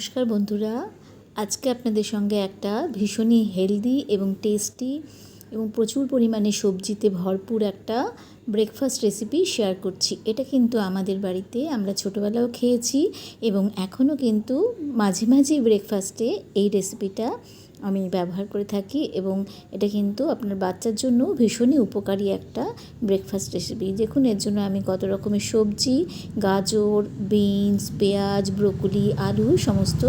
নমস্কার বন্ধুরা। আজকে আপনাদের সঙ্গে একটা ভীষণই হেলদি এবং টেস্টি এবং প্রচুর পরিমাণে সবজিতে ভরপুর একটা ব্রেকফাস্ট রেসিপি শেয়ার করছি। এটা কিন্তু আমাদের বাড়িতে আমরা ছোটোবেলাও খেয়েছি এবং এখনও কিন্তু মাঝে মাঝে ব্রেকফাস্টে এই রেসিপিটা আমি ব্যবহার করে থাকি এবং এটা কিন্তু আপনার বাচ্চার জন্য ভীষণই উপকারী একটা ব্রেকফাস্ট রেসিপি দেখুন, এর জন্য আমি কত রকমের সবজি, গাজর বিনস পেঁয়াজ ব্রোকলি আলু সমস্ত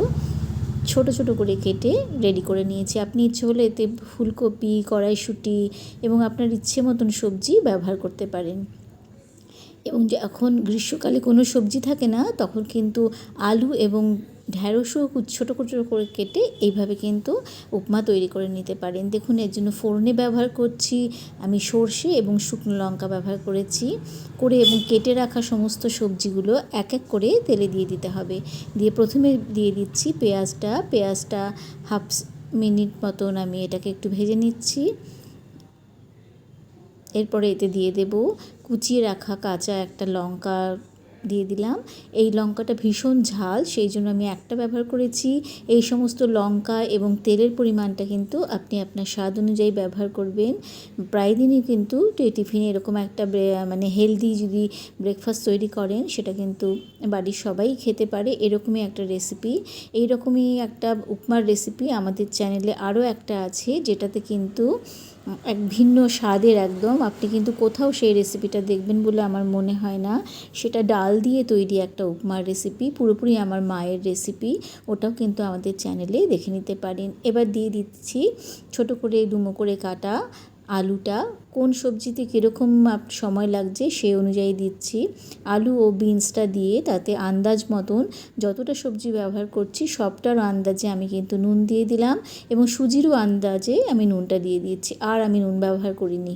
ছোট ছোট করে কেটে রেডি করে নিয়েছি। আপনি ইচ্ছে হলে এতে ফুলকপি, কড়াইশুঁটি এবং আপনার ইচ্ছে মতন সবজি ব্যবহার করতে পারেন। এবং যে এখন গ্রীষ্মকালে কোনো সবজি থাকে না, তখন কিন্তু আলু এবং ঢ্যাঁড়সও ছোটো ছোটো করে কেটে এইভাবে কিন্তু উপমা তৈরি করে নিতে পারেন। দেখুন, এর জন্য ফোড়নে ব্যবহার করছি, আমি সর্ষে এবং শুকনো লঙ্কা ব্যবহার করেছি। করে এবং কেটে রাখা সমস্ত সবজিগুলো এক এক করে তেলে দিয়ে দিতে হবে। দিয়ে প্রথমে দিয়ে দিচ্ছি পেঁয়াজটা। পেঁয়াজটা হাফ মিনিট মতন আমি এটাকে একটু ভেজে নিচ্ছি। এরপরে এতে দিয়ে দেব কুচিয়ে রাখা কাঁচা একটা লঙ্কা দিয়ে দিলাম। এই লঙ্কাটা ভীষণ ঝাল, সেই জন্য আমি একটা ব্যবহার করেছি। এই সমস্ত লঙ্কা এবং তেলের পরিমাণটা কিন্তু আপনি আপনার স্বাদ অনুযায়ী ব্যবহার করবেন। প্রায় দিনই কিন্তু টিফিনে এরকম একটা মানে হেলদি যদি ব্রেকফাস্ট তৈরি করেন, সেটা কিন্তু বাড়ির সবাই খেতে পারে। এরকমই একটা রেসিপি এইরকমই একটা উপমার রেসিপি আমাদের চ্যানেলে আরও একটা আছে, যেটাতে কিন্তু এক ভিন্ন স্বাদের একদম। আপনি কিন্তু কোথাও সেই রেসিপিটা দেখবেন বলে আমার মনে হয় না। সেটা ডাল দিয়ে তৈরি একটা উপমার রেসিপি পুরোপুরি আমার মায়ের রেসিপি ওটাও কিন্তু আমাদের চ্যানেলে দেখে নিতে পারেন। এবার দিয়ে দিচ্ছি ছোট করে ডুমো করে কাটা আলুটা কোন সবজিতে কীরকম সময় লাগছে সে অনুযায়ী দিচ্ছি। আলু ও বিনসটা দিয়ে তাতে আন্দাজ মতন যতটা সবজি ব্যবহার করছি সবটার আন্দাজে আমি কিন্তু নুন দিয়ে দিলাম এবং সুজিরও আন্দাজে আমি নুনটা দিয়ে দিচ্ছি আর আমি নুন ব্যবহার করিনি।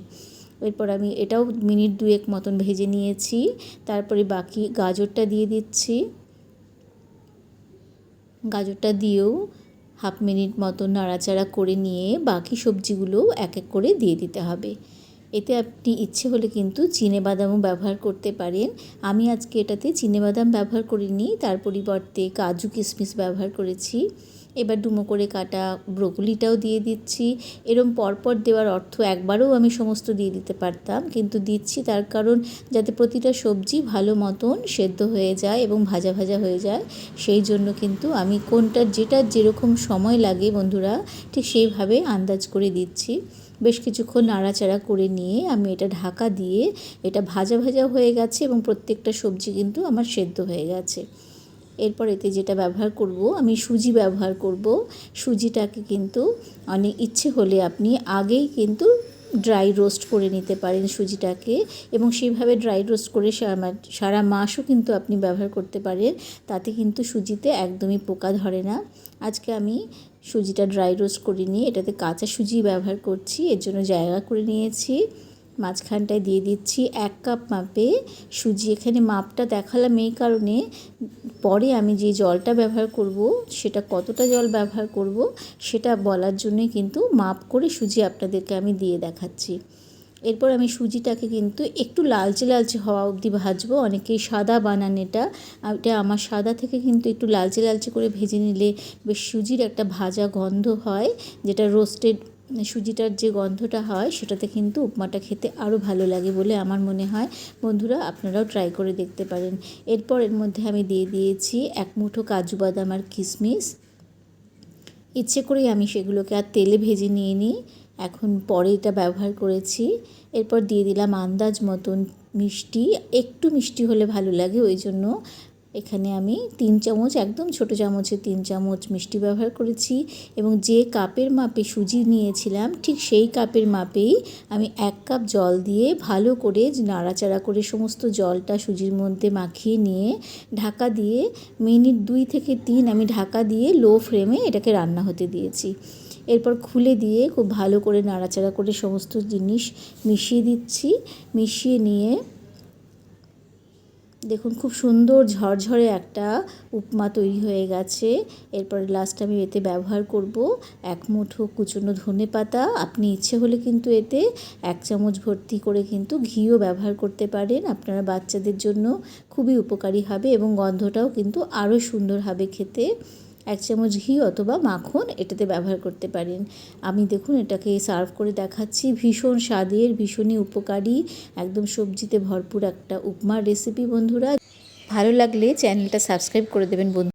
এরপর আমি এটাও মিনিট দুয়েক মতন ভেজে নিয়েছি, তারপরে বাকি গাজরটা দিয়ে দিচ্ছি। গাজরটা দিয়েও হাফ মিনিট মতো নাড়াচাড়া করে নিয়ে বাকি সবজিগুলোও এক এক করে দিয়ে দিতে হবে। এতে আপনি ইচ্ছে হলে কিন্তু বাদামও ব্যবহার করতে পারেন। আমি আজকে এটাতে বাদাম ব্যবহার করিনি, তার পরিবর্তে কাজু কিশমিশ ব্যবহার করেছি। এবার ডুমো করে কাটা ব্রোকলিটাও দিয়ে দিচ্ছি। এরম পরপর দেওয়ার অর্থ একবারও আমি সমস্ত দিয়ে দিতে পারতাম, কিন্তু দিচ্ছি তার কারণ যাতে প্রতিটা সবজি ভালো মতন সেদ্ধ হয়ে যায় এবং ভাজা ভাজা হয়ে যায়, সেই জন্য কিন্তু আমি কোনটা যেটা যেরকম সময় লাগে বন্ধুরা, ঠিক সেইভাবে আন্দাজ করে দিচ্ছি। বেশ কিছুক্ষণ নাড়াচাড়া করে নিয়ে আমি এটা ঢাকা দিয়ে এটা ভাজা ভাজা হয়ে গেছে এবং প্রত্যেকটা সবজি কিন্তু আমার সেদ্ধ হয়ে গেছে। এরপর এতে যেটা ব্যবহার করব, আমি সুজি ব্যবহার করব। সুজিটাকে কিন্তু অনেক ইচ্ছে হলে আপনি আগেই কিন্তু ড্রাই রোস্ট করে নিতে পারেন সুজিটাকে এবং সেইভাবে ড্রাই রোস্ট করে সারা মাসও কিন্তু আপনি ব্যবহার করতে পারেন। তাতে কিন্তু সুজিতে একদমই পোকা ধরে না। আজকে আমি সুজিটা ড্রাই রোস্ট করিনি, এটাতে কাঁচা সুজি ব্যবহার করছি, এর জন্য জায়গা করে নিয়েছি। মাঝখানটায় দিয়ে দিচ্ছি এক কাপ মাপে সুজি। এখানে মাপটা দেখালাম এই কারণে পরে আমি যে জলটা ব্যবহার করব, সেটা কতটা জল ব্যবহার করব, সেটা বলার জন্যই কিন্তু মাপ করে সুজি আপনাদেরকে আমি দিয়ে দেখাচ্ছি। এরপর আমি সুজিটাকে কিন্তু একটু লালচে লালচে হওয়া অবধি ভাজবো, অনেকেই সাদা বানান এটা। এটা আমার সাদা থেকে কিন্তু একটু লালচে লালচে করে ভেজে নিলে বেশ সুজির একটা ভাজা গন্ধ হয়, যেটা রোস্টেড সুজিটার যে গন্ধটা হয়, সেটাতে কিন্তু উপমাটা খেতে আরও ভালো লাগে বলে আমার মনে হয়। বন্ধুরা, আপনারাও ট্রাই করে দেখতে পারেন। এরপর এর মধ্যে আমি দিয়ে দিয়েছি এক মুঠো কাজু বাদাম আর কিশমিশ। ইচ্ছে করেই আমি সেগুলোকে আর তেলে ভেজে নিয়ে নিই। এখন পরে এটা ব্যবহার করেছি। এরপর দিয়ে দিলাম আন্দাজ মতন মিষ্টি। একটু মিষ্টি হলে ভালো লাগে, ওই জন্য এখানে আমি তিন চামচ, একদম ছোট চামচে তিন চামচ মিষ্টি ব্যবহার করেছি এবং যে কাপের মাপে সুজি নিয়েছিলাম, ঠিক সেই কাপের মাপেই আমি এক কাপ জল দিয়ে ভালো করে নাড়াচাড়া করে সমস্ত জলটা সুজির মধ্যে মাখিয়ে নিয়ে ঢাকা দিয়ে মিনিট দুই থেকে তিন আমি ঢাকা দিয়ে লো ফ্লেমে এটাকে রান্না হতে দিয়েছি। এরপর খুলে দিয়ে খুব ভালো করে নাড়াচাড়া করে সমস্ত জিনিস মিশিয়ে দিচ্ছি, মিশিয়ে নিয়ে দেখুন, খুব সুন্দর ঝরঝরে একটা উপমা তৈরি হয়ে গেছে। এরপরে লাস্ট আমি এতে ব্যবহার করব এক মুঠো কুচনো ধনে পাতা। আপনি ইচ্ছে হলে কিন্তু এতে এক চামচ ভর্তি করে কিন্তু ঘিও ব্যবহার করতে পারেন। আপনারা বাচ্চাদের জন্য খুবই উপকারী হবে এবং গন্ধটাও কিন্তু আরও সুন্দর হবে খেতে। এক চামচ ঘি অথবা মাখন এটাতে ব্যবহার করতে পারেন। আমি দেখুন এটাকে সার্ভ করে দেখাচ্ছি। ভীষণ স্বাদের, ভীষণই উপকারী। একদম সবজিতে ভরপুর একটা উপমার রেসিপি বন্ধুরা। ভালো লাগলে চ্যানেলটা সাবস্ক্রাইব করে দেবেন বন্ধু